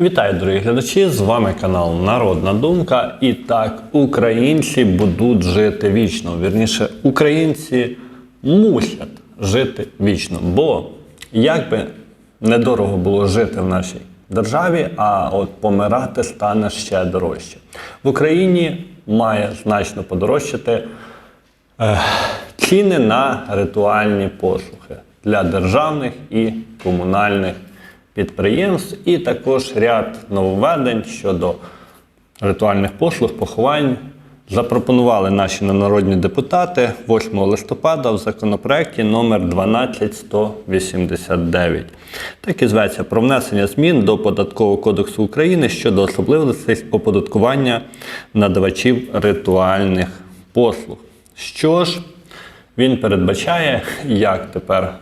Вітаю, дорогі глядачі! З вами канал Народна Думка. І так, українці будуть жити вічно. Вірніше, українці мусять жити вічно. Бо як би недорого було жити в нашій державі, а от помирати стане ще дорожче. В Україні має значно подорожчати е, ціни на ритуальні послуги для державних і комунальних підприємств, і також ряд нововведень щодо ритуальних послуг, поховань. Запропонували наші народні депутати 8 листопада в законопроекті номер 12189. Так і зветься про внесення змін до Податкового кодексу України щодо особливостей оподаткування надавачів ритуальних послуг. Що ж він передбачає, як тепер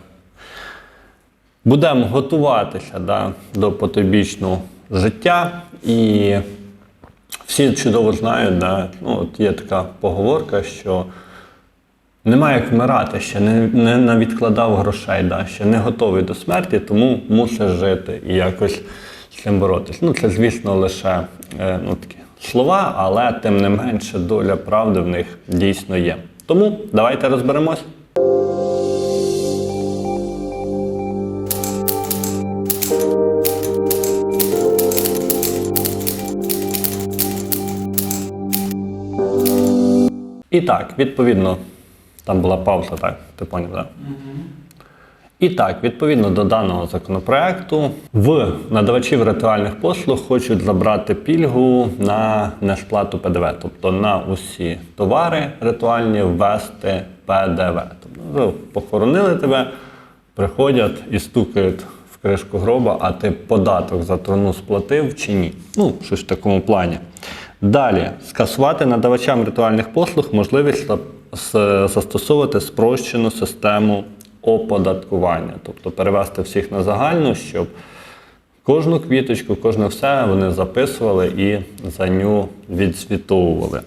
будемо готуватися да, до потойбічного життя. І всі чудово знають, да, ну, от є така поговорка, що немає як вмирати, ще не, не навідкладав грошей, да, ще не готовий до смерті, тому мусиш жити і якось з цим боротись. Ну, це, звісно, лише е, ну, такі слова, але тим не менше доля правди в них дійсно є. Тому давайте розберемось. І так, відповідно, там була пауза, так? Ти поняв, так? І так, відповідно до даного законопроекту, в надавачів ритуальних послуг хочуть забрати пільгу на несплату ПДВ, тобто на усі товари ритуальні ввести ПДВ. Тобто ну, похоронили тебе, приходять і стукають в кришку гроба, а ти податок за труну сплатив чи ні. Ну, щось в такому плані. Далі скасувати надавачам ритуальних послуг можливість застосовувати спрощену систему оподаткування, тобто перевести всіх на загальну, щоб кожну квіточку, кожне все вони записували і за ню відзвітовували.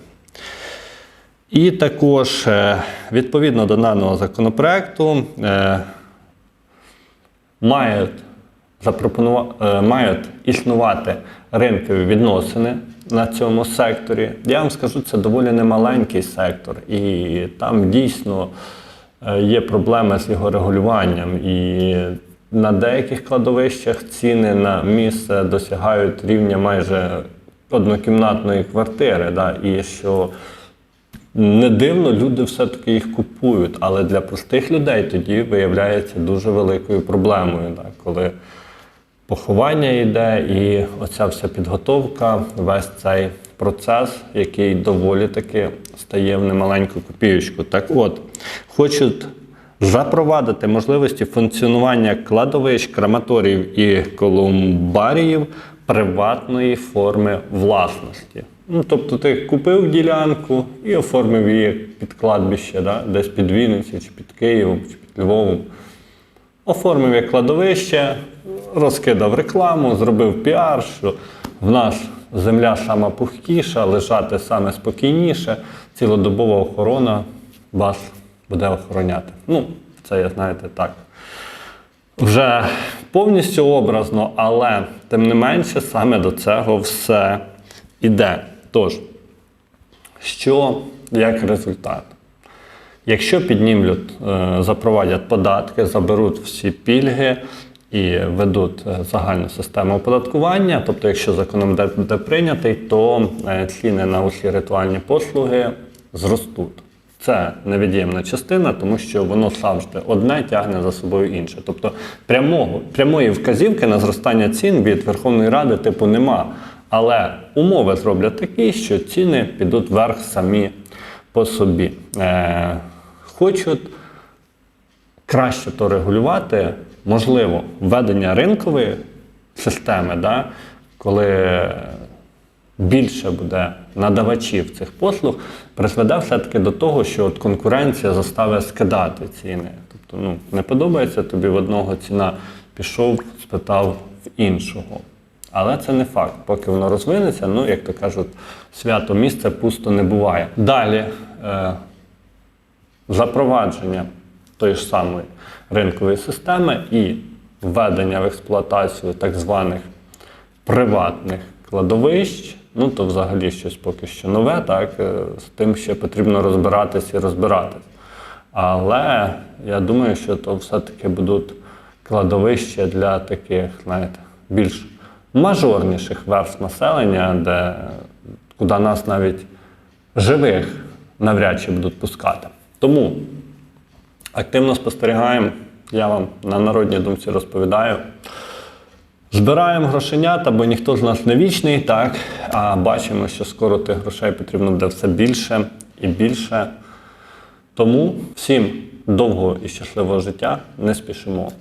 І також е, відповідно до даного законопроекту е, мають е, мають існувати ринкові відносини на цьому секторі. Я вам скажу, це доволі немаленький сектор, і там дійсно е, є проблеми з його регулюванням. І на деяких кладовищах ціни на місце досягають рівня майже однокімнатної квартири. Да? І що не дивно, люди все-таки їх купують, але для простих людей тоді виявляється дуже великою проблемою, да, коли поховання йде і оця вся підготовка, весь цей процес, який доволі таки стає в немаленьку копіючку. Так от, хочуть запровадити можливості функціонування кладовищ, крематоріїв і колумбаріїв приватної форми власності. Ну, тобто ти купив ділянку і оформив її під кладбище, да? десь під Вінницею, чи під Києвом, чи під Львовом. Оформив як кладовище, розкидав рекламу, зробив піар, що в нас земля сама пухкіша, лежати саме спокійніше, цілодобова охорона вас буде охороняти. Ну, це я знаєте так. Вже повністю образно, але тим не менше саме до цього все іде. Тож, що як результат? Якщо піднімлють, е, запровадять податки, заберуть всі пільги і ведуть е, загальну систему оподаткування, тобто, якщо закон буде- буде прийнятий, то е, ціни на усі ритуальні послуги зростуть. Це невід'ємна частина, тому що воно завжди одне тягне за собою інше. Тобто прямого, прямої вказівки на зростання цін від Верховної Ради типу нема. Але умови зроблять такі, що ціни підуть вверх самі по собі. Е, хочуть краще то регулювати, можливо, введення ринкової системи, да, коли більше буде надавачів цих послуг, призведе все-таки до того, що от конкуренція заставить скидати ціни. Тобто, ну, не подобається тобі в одного ціна, пішов, спитав в іншого. Але це не факт. Поки воно розвинеться, ну, як то кажуть, свято місце пусто не буває. Далі е, запровадження тої ж самої ринкової системи і введення в експлуатацію так званих приватних кладовищ. Ну то взагалі щось поки що нове, так е, з тим ще потрібно розбиратись і розбиратись. Але я думаю, що то все-таки будуть кладовища для таких, знаєте, більш мажорніших верств населення, де куди нас навіть живих навряд чи будуть пускати. Тому активно спостерігаємо. Я вам на народній думці розповідаю. Збираємо грошенята, бо ніхто з нас не вічний, так? А бачимо, що скоро тих грошей потрібно буде все більше і більше. Тому всім довгого і щасливого життя не спішимо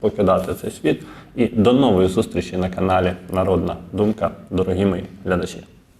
покидати цей світ. І до нової зустрічі на каналі Народна Думка, дорогі мої глядачі.